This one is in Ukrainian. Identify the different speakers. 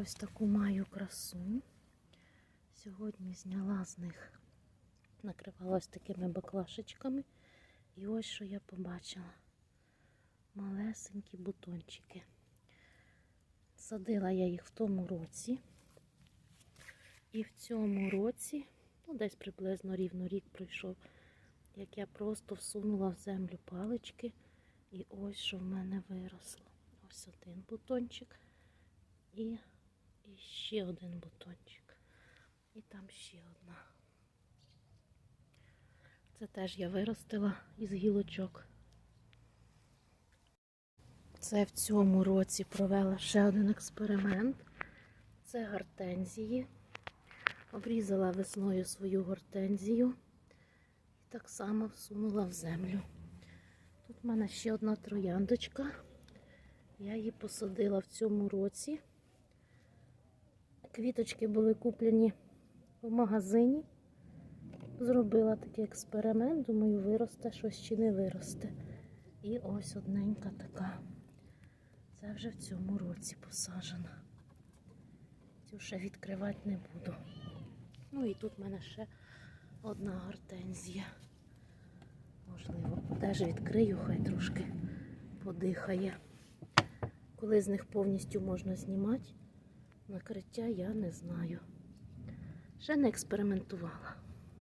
Speaker 1: Ось таку маю красу. Сьогодні зняла з них, накривалась такими баклашечками. І ось що я побачила. Малесенькі бутончики. Садила я їх в тому році. І в цьому році, ну десь приблизно рівно рік пройшов, як я просто всунула в землю палички. І ось що в мене виросло. Ось один бутончик і, і ще один бутончик. І там ще одна. Це теж я виростила із гілочок. Це в цьому році провела ще один експеримент. Це гортензії. Обрізала весною свою гортензію і так само всунула в землю. Тут в мене ще одна трояндочка. Я її посадила в цьому році. Квіточки були куплені в магазині. Зробила такий експеримент, думаю, виросте щось чи не виросте. І ось одненька така. Це вже в цьому році посаджена. Цю ще відкривати не буду. Ну і тут в мене ще одна гортензія. Можливо, теж відкрию, хай трошки подихає. Коли з них повністю можна знімати, накриття я не знаю. Ще не експериментувала.